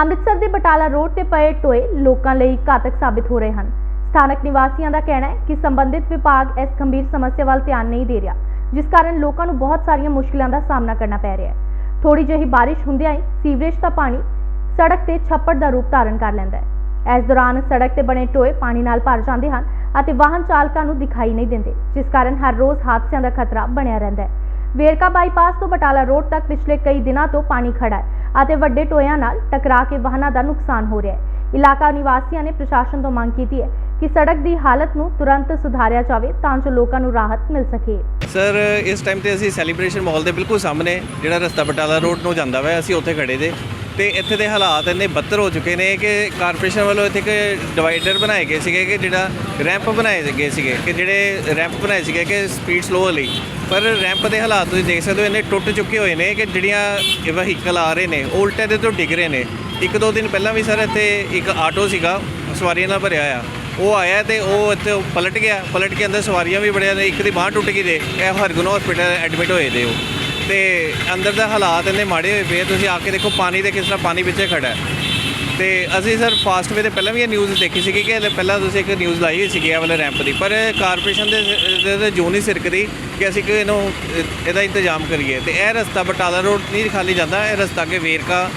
ਅੰਮ੍ਰਿਤਸਰ ਦੇ ਬਟਾਲਾ ਰੋਡ ਤੇ ਪਏ ਟੋਏ ਲੋਕਾਂ ਲਈ ਘਾਤਕ ਸਾਬਿਤ ਹੋ ਰਹੇ ਹਨ। ਸਥਾਨਕ ਨਿਵਾਸੀਆਂ ਦਾ ਕਹਿਣਾ ਹੈ ਕਿ ਸੰਬੰਧਿਤ ਵਿਭਾਗ ਇਸ ਗੰਭੀਰ ਸਮੱਸਿਆ ਵੱਲ ਧਿਆਨ ਨਹੀਂ ਦੇ ਰਿਹਾ, ਜਿਸ ਕਾਰਨ ਲੋਕਾਂ ਨੂੰ ਬਹੁਤ ਸਾਰੀਆਂ ਮੁਸ਼ਕਲਾਂ ਦਾ ਸਾਹਮਣਾ ਕਰਨਾ ਪੈ ਰਿਹਾ ਹੈ। ਥੋੜੀ ਜਿਹੀ ਬਾਰਿਸ਼ ਹੁੰਦਿਆਂ ਹੀ ਸੀਵਰੇਜ ਦਾ ਪਾਣੀ ਸੜਕ ਤੇ ਛੱਪੜ ਦਾ ਰੂਪ ਧਾਰਨ ਕਰ ਲੈਂਦਾ ਹੈ। ਇਸ ਦੌਰਾਨ ਸੜਕ ਤੇ ਬਣੇ ਟੋਏ ਪਾਣੀ ਨਾਲ ਭਰ ਜਾਂਦੇ ਹਨ ਅਤੇ ਵਾਹਨ ਚਾਲਕਾਂ ਨੂੰ ਦਿਖਾਈ ਨਹੀਂ ਦਿੰਦੇ, ਜਿਸ ਕਾਰਨ ਹਰ ਰੋਜ਼ ਹਾਦਸਿਆਂ ਦਾ ਖਤਰਾ ਬਣਿਆ ਰਹਿੰਦਾ ਹੈ। ਵੇਰਕਾ ਬਾਈਪਾਸ ਤੋਂ ਬਟਾਲਾ ਰੋਡ ਤੱਕ ਪਿਛਲੇ ਕਈ ਦਿਨਾਂ ਤੋਂ ਪਾਣੀ ਖੜਾ ਹੈ ਅਤੇ ਵੱਡੇ ਟੋਇਆਂ ਨਾਲ ਟਕਰਾ ਕੇ ਵਾਹਨਾਂ ਦਾ ਨੁਕਸਾਨ ਹੋ ਰਿਹਾ ਹੈ। ਇਲਾਕਾ ਨਿਵਾਸੀਆਂ ਨੇ ਪ੍ਰਸ਼ਾਸਨ ਤੋਂ ਮੰਗ ਕੀਤੀ ਹੈ ਕਿ ਸੜਕ ਦੀ ਹਾਲਤ ਨੂੰ ਤੁਰੰਤ ਸੁਧਾਰਿਆ ਜਾਵੇ ਤਾਂ ਜੋ ਲੋਕਾਂ ਨੂੰ ਰਾਹਤ ਮਿਲ ਸਕੇ। ਸਰ, ਇਸ ਟਾਈਮ ਤੇ ਅਸੀਂ ਸੈਲੀਬ੍ਰੇਸ਼ਨ ਮਾਲ ਦੇ ਬਿਲਕੁਲ ਸਾਹਮਣੇ, ਜਿਹੜਾ ਰਸਤਾ ਬਟਾਲਾ ਰੋਡ ਨੂੰ ਜਾਂਦਾ ਵਾ ਅਸੀਂ ਉੱਥੇ ਖੜੇ ਜੇ ਤੇ ਇੱਥੇ ਦੇ ਹਾਲਾਤ ਇੰਨੇ ਬੱਤਰ ਹੋ ਚੁੱਕੇ ਨੇ ਕਿ ਕਾਰਪੋਰੇਸ਼ਨ ਵੱਲੋਂ ਇੱਥੇ ਇੱਕ ਡਿਵਾਈਡਰ ਬਣਾਏ ਗਏ ਸੀਗੇ ਕਿ ਜਿਹੜਾ ਰੈਂਪ ਬਣਾਏ ਗਏ ਸੀਗੇ, ਕਿ ਜਿਹੜੇ ਰੈਂਪ ਬਣਾਏ ਸੀਗੇ ਕਿ ਸਪੀਡ ਸਲੋ ਲਈ ਪਰ ਰੈਂਪ ਦੇ ਹਾਲਾਤ ਤੁਸੀਂ ਦੇਖ ਸਕਦੇ ਹੋ, ਇੰਨੇ ਟੁੱਟ ਚੁੱਕੇ ਹੋਏ ਨੇ ਕਿ ਜਿਹੜੀਆਂ ਵਹੀਕਲ ਆ ਰਹੇ ਨੇ, ਉਹ ਉਲਟੇ ਦੇ ਤੋਂ ਡਿੱਗ ਰਹੇ ਨੇ। ਇੱਕ ਦੋ ਦਿਨ ਪਹਿਲਾਂ ਵੀ ਸਰ ਇੱਥੇ ਇੱਕ ਆਟੋ ਸੀਗਾ, ਸਵਾਰੀਆਂ ਨਾਲ ਭਰਿਆ ਆ ਉਹ ਆਇਆ ਤੇ ਉਹ ਇੱਥੇ ਪਲਟ ਗਿਆ, ਪਲਟ ਕੇ ਅੰਦਰ ਸਵਾਰੀਆਂ ਵੀ ਬੜਿਆ ਨੇ, ਇੱਕ ਦੀ ਬਾਂਹ ਟੁੱਟ ਗਈ ਦੇ ਇਹ ਹਰਗੁਨ ਹਸਪੀਟਲ ਐਡਮਿਟ ਹੋਏ ਦੇ ਉਹ। ਤੇ ਅੰਦਰ ਦਾ ਹਾਲਾਤ ਇੰਨੇ ਮਾੜੇ ਹੋਏ ਪਏ ਤੁਸੀਂ ਆ ਕੇ ਦੇਖੋ, ਪਾਣੀ ਦੇ ਕਿਸ ਤਰ੍ਹਾਂ ਪਾਣੀ ਵਿੱਚੇ ਖੜਾ ਹੈ। ਤੇ ਅਸੀਂ ਸਰ ਫਾਸਟ ਵੇ ਤੇ ਪਹਿਲਾਂ ਵੀ ਇਹ ਨਿਊਜ਼ ਦੇਖੀ ਸੀਗੀ ਕਿ ਇਹਦੇ ਪਹਿਲਾਂ ਤੁਸੀਂ ਇੱਕ ਨਿਊਜ਼ ਲਾਈ ਹੋਈ ਸੀਗੀ ਇਹ ਵਾਲੇ ਰੈਂਪ ਦੀ, ਪਰ ਕਾਰਪੋਰੇਸ਼ਨ ਦੇ ਦੇ- ਦੇ ਸਿਰਕਦੀ ਕਿ ਅਸੀਂ ਕਿ ਇਹਨੂੰ ਇਹਦਾ ਇੰਤਜ਼ਾਮ ਕਰੀਏ। ਤੇ ਇਹ ਰਸਤਾ ਬਟਾਲਾ ਰੋਡ ਨਹੀਂ ਖਾਲੀ ਜਾਂਦਾ, ਇਹ ਰਸਤਾ ਅੱਗੇ ਵੇਰਕਾ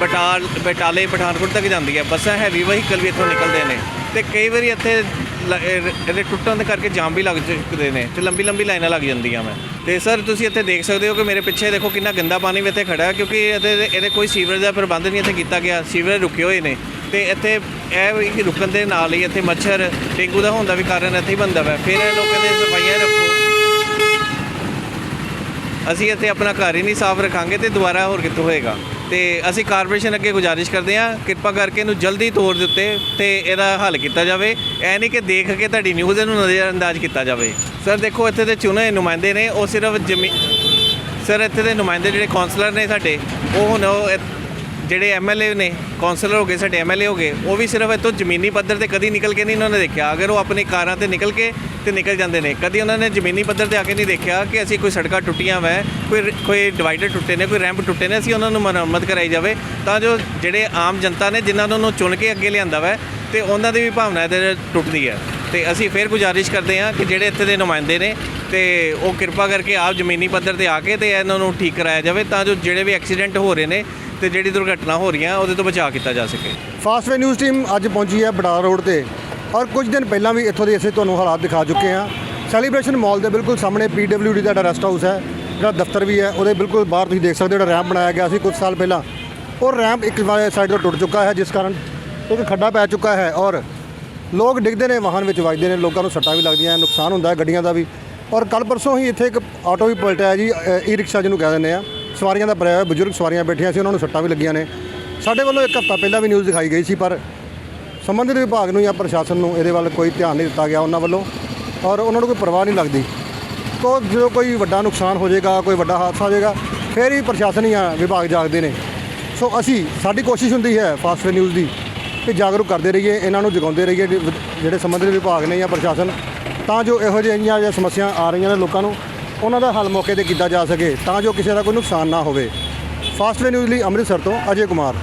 ਬਟਾਲ ਬਟਾਲੇ, ਪਠਾਨਕੋਟ ਤੱਕ ਜਾਂਦੀ ਹੈ। ਬੱਸਾਂ ਹੈਵੀ ਵਹੀਕਲ ਵੀ ਇੱਥੋਂ ਨਿਕਲਦੇ ਨੇ। ਤੇ ਕਈ ਵਾਰੀ ਇੱਥੇ ਲ- ਇਹ- ਇਹਦੇ ਟੁੱਟਣ ਦੇ ਕਰਕੇ ਜਾਮ ਵੀ ਲੱਗ ਚੁੱਕਦੇ ਨੇ ਤੇ ਲੰਬੀ ਲੰਬੀ ਲਾਈਨਾਂ ਲੱਗ ਜਾਂਦੀਆਂ ਮੈਂ ਤੇ ਸਰ, ਤੁਸੀਂ ਇੱਥੇ ਦੇਖ ਸਕਦੇ ਹੋ ਕਿ ਮੇਰੇ ਪਿੱਛੇ ਦੇਖੋ ਕਿੰਨਾ ਗੰਦਾ ਪਾਣੀ ਵੀ ਇੱਥੇ ਖੜਾ ਹੈ, ਕਿਉਂਕਿ ਇਹਦੇ ਇਹਦੇ ਕੋਈ ਸੀਵਰੇਜ ਦਾ ਪ੍ਰਬੰਧ ਨਹੀਂ ਇੱਥੇ ਕੀਤਾ ਗਿਆ। ਸੀਵਰੇਜ ਰੁਕੇ ਹੋਏ ਨੇ। ਤੇ ਇੱਥੇ ਇਹ ਵੀ ਕਿ ਰੁਕਣ ਦੇ ਨਾਲ ਹੀ ਇੱਥੇ ਮੱਛਰ, ਡੇਂਗੂ ਦਾ ਹੋਣ ਦਾ ਵੀ ਕਾਰਨ ਇੱਥੇ ਹੀ ਬਣਦਾ ਵਾ। ਫਿਰ ਇਹ ਲੋਕਾਂ ਦੇ ਸਫਾਈਆਂ ਰੱਖੋ। ਅਸੀਂ ਇੱਥੇ ਆਪਣਾ ਘਰ ਹੀ ਨਹੀਂ ਸਾਫ਼ ਰੱਖਾਂਗੇ ਤੇ ਦੁਬਾਰਾ ਹੋਰ ਕਿੱਥੋਂ ਹੋਏਗਾ? ਤੇ ਅਸੀਂ ਕਾਰਪੋਰੇਸ਼ਨ ਅੱਗੇ ਗੁਜ਼ਾਰਿਸ਼ ਕਰਦੇ ਹਾਂ, ਕਿਰਪਾ ਕਰਕੇ ਇਹਨੂੰ ਜਲਦੀ ਤੌਰ ਦੇ ਉੱਤੇ ਤੇ ਇਹਦਾ ਹੱਲ ਕੀਤਾ ਜਾਵੇ। ਐ ਨਹੀਂ ਕਿ ਦੇਖ ਕੇ ਤੁਹਾਡੀ ਨਿਊਜ਼ ਇਹਨੂੰ ਨਜ਼ਰਅੰਦਾਜ਼ ਕੀਤਾ ਜਾਵੇ। ਸਰ ਦੇਖੋ, ਇੱਥੇ ਦੇ ਚੁਣੇ ਨੁਮਾਇੰਦੇ ਨੇ, ਉਹ ਸਿਰਫ ਜ਼ਮੀ ਸਰ ਇੱਥੇ ਦੇ ਨੁਮਾਇੰਦੇ ਜਿਹੜੇ ਕਾਉਂਸਲਰ ਨੇ ਸਾਡੇ, ਉਹ ਹੁਣ ਉਹ ਜਿਹੜੇ ਐਮਐਲਏ ਨੇ ਕਾਉਂਸਲਰ ਹੋ ਗਏ, ਸਾਡੇ ਐਮਐਲਏ ਹੋ ਗਏ, ਉਹ ਵੀ ਸਿਰਫ ਇੱਥੋਂ ਜ਼ਮੀਨੀ ਪੱਧਰ ਤੇ ਕਦੀ ਨਿਕਲ ਕੇ ਨਹੀਂ ਉਹਨਾਂ ਨੇ ਦੇਖਿਆ। ਅਗਰ ਉਹ ਆਪਣੀ ਕਾਰਾਂ ਤੇ ਨਿਕਲ ਕੇ ਤੇ ਨਿਕਲ ਜਾਂਦੇ ਨੇ, ਕਦੀ ਉਹਨਾਂ ਨੇ ਜ਼ਮੀਨੀ ਪੱਧਰ ਤੇ ਆ ਕੇ ਨਹੀਂ ਦੇਖਿਆ ਕਿ ਅਸੀਂ ਕੋਈ ਸੜਕਾਂ ਟੁੱਟੀਆਂ ਵੈ, ਕੋਈ ਕੋਈ ਡਿਵਾਈਡਰ ਟੁੱਟੇ ਨੇ, ਕੋਈ ਰੈਂਪ ਟੁੱਟੇ ਨੇ, ਅਸੀਂ ਉਹਨਾਂ ਨੂੰ ਮੁਰੰਮਤ ਕਰਾਈ ਜਾਵੇ, ਤਾਂ ਜੋ ਜਿਹੜੇ ਆਮ ਜਨਤਾ ਨੇ ਜਿਨ੍ਹਾਂ ਨੂੰ ਚੁਣ ਕੇ ਅੱਗੇ ਲਿਆਂਦਾ ਵੈ, ਤੇ ਉਹਨਾਂ ਦੀ ਵੀ ਭਾਵਨਾ ਇਹਦੇ ਟੁੱਟਦੀ ਹੈ। ਤੇ ਅਸੀਂ ਫੇਰ ਗੁਜ਼ਾਰਿਸ਼ ਕਰਦੇ ਹਾਂ ਕਿ ਜਿਹੜੇ ਇੱਥੇ ਦੇ ਨੁਮਾਇੰਦੇ ਨੇ, ਤੇ ਉਹ ਕਿਰਪਾ ਕਰਕੇ ਆਪ ਜ਼ਮੀਨੀ ਪੱਧਰ ਤੇ ਆ ਕੇ ਤੇ ਇਹਨਾਂ ਨੂੰ ਠੀਕ ਕਰਾਇਆ ਜਾਵੇ, ਤਾਂ ਜੋ ਜਿਹੜੇ ਵੀ ਐਕਸੀਡੈਂਟ ਹੋ ਰਹੇ ਨੇ ਤੇ ਜਿਹੜੀ ਦੁਰਘਟਨਾ ਹੋ ਰਹੀਆਂ ਉਹਦੇ ਤੋਂ ਬਚਾਅ ਕੀਤਾ ਜਾ ਸਕੇ। ਫਾਸਟਵੇ ਨਿਊਜ਼ ਟੀਮ ਅੱਜ ਪਹੁੰਚੀ ਹੈ ਬਟਾਲਾ ਰੋਡ ਤੇ ਔਰ ਕੁਝ ਦਿਨ ਪਹਿਲਾਂ ਵੀ ਇੱਥੋਂ ਦੇ ਅਸੀਂ ਤੁਹਾਨੂੰ ਹਾਲਾਤ ਦਿਖਾ ਚੁੱਕੇ ਹਾਂ। ਸੈਲੀਬ੍ਰੇਸ਼ਨ ਮਾਲ ਦੇ ਬਿਲਕੁਲ ਸਾਹਮਣੇ ਪੀਡਬਲਯੂਡੀ ਦਾ ਜਿਹੜਾ ਰੈਸਟ ਹਾਊਸ ਹੈ, ਜਿਹੜਾ ਦਫ਼ਤਰ ਵੀ ਹੈ, ਉਹਦੇ ਬਿਲਕੁਲ ਬਾਹਰ ਤੁਸੀਂ ਦੇਖ ਸਕਦੇ ਹੋ ਜਿਹੜਾ ਰੈਂਪ ਬਣਾਇਆ ਗਿਆ ਸੀ ਕੁਝ ਸਾਲ ਪਹਿਲਾਂ। ਉਹ ਰੈਂਪ ਇੱਕ ਸਾਈਡ ਤੋਂ ਟੁੱਟ ਚੁੱਕਾ ਹੈ, ਜਿਸ ਕਾਰਨ ਇੱਕ ਖੱਡਾ ਪੈ ਚੁੱਕਾ ਹੈ ਔਰ ਲੋਕ ਡਿੱਗਦੇ ਨੇ, ਵਾਹਨ ਵਿੱਚ ਵੱਜਦੇ ਨੇ, ਲੋਕਾਂ ਨੂੰ ਸੱਟਾਂ ਵੀ ਲੱਗਦੀਆਂ ਨੁਕਸਾਨ ਹੁੰਦਾ ਹੈ ਗੱਡੀਆਂ ਦਾ ਵੀ। ਔਰ ਕੱਲ ਪਰਸੋਂ ਹੀ ਇੱਥੇ ਇੱਕ ਆਟੋ ਵੀ ਪਲਟਿਆ ਹੈ ਜੀ ਈ ਰਿਕਸ਼ਾ ਜਿਹਨੂੰ ਕਹਿ ਦਿੰਦੇ ਆ ਸਵਾਰੀਆਂ ਦਾ ਭਰਿਆ ਹੋਇਆ, ਬਜ਼ੁਰਗ ਸਵਾਰੀਆਂ ਬੈਠੀਆਂ ਸੀ, ਉਹਨਾਂ ਨੂੰ ਸੱਟਾਂ ਵੀ ਲੱਗੀਆਂ ਨੇ। ਸਾਡੇ ਵੱਲੋਂ ਇੱਕ ਹਫ਼ਤਾ ਪਹਿਲਾਂ ਵੀ ਨਿਊਜ਼ ਦਿਖਾਈ ਗਈ ਸੀ, ਪਰ ਸੰਬੰਧਿਤ ਵਿਭਾਗ ਨੂੰ ਜਾਂ ਪ੍ਰਸ਼ਾਸਨ ਨੂੰ ਇਹਦੇ ਵੱਲ ਕੋਈ ਧਿਆਨ ਨਹੀਂ ਦਿੱਤਾ ਗਿਆ ਉਹਨਾਂ ਵੱਲੋਂ, ਔਰ ਉਹਨਾਂ ਨੂੰ ਕੋਈ ਪਰਵਾਹ ਨਹੀਂ ਲੱਗਦੀ। ਤੋ ਜਦੋਂ ਕੋਈ ਵੱਡਾ ਨੁਕਸਾਨ ਹੋ ਜਾਏਗਾ, ਕੋਈ ਵੱਡਾ ਹਾਦਸਾ ਹੋ ਜਾਏਗਾ, ਫਿਰ ਹੀ ਪ੍ਰਸ਼ਾਸਨ ਜਾਂ ਵਿਭਾਗ ਜਾਗਦੇ ਨੇ। ਸੋ ਅਸੀਂ, ਸਾਡੀ ਕੋਸ਼ਿਸ਼ ਹੁੰਦੀ ਹੈ ਫਾਸਟਵੇ ਨਿਊਜ਼ ਦੀ, ਕਿ ਜਾਗਰੂਕ ਕਰਦੇ ਰਹੀਏ, ਇਹਨਾਂ ਨੂੰ ਜਗਾਉਂਦੇ ਰਹੀਏ, ਜਿਹੜੇ- ਸੰਬੰਧਿਤ ਵਿਭਾਗ ਨੇ ਜਾਂ ਪ੍ਰਸ਼ਾਸਨ, ਤਾਂ ਜੋ ਇਹੋ ਜਿਹੀਆਂ ਜਿਹੜੀਆਂ ਸਮੱਸਿਆ ਆ ਰਹੀਆਂ ਨੇ ਲੋਕਾਂ ਨੂੰ ਉਹਨਾਂ ਦਾ ਹੱਲ ਮੌਕੇ ਤੇ ਕੀਤਾ ਜਾ ਸਕੇ ਤਾਂ ਜੋ ਕਿਸੇ ਦਾ ਕੋਈ ਨੁਕਸਾਨ ਨਾ ਹੋਵੇ। ਫਾਸਟਵੇ ਨਿਊਜ਼ ਲਈ ਅੰਮ੍ਰਿਤਸਰ ਤੋਂ ਅਜੇ ਕੁਮਾਰ।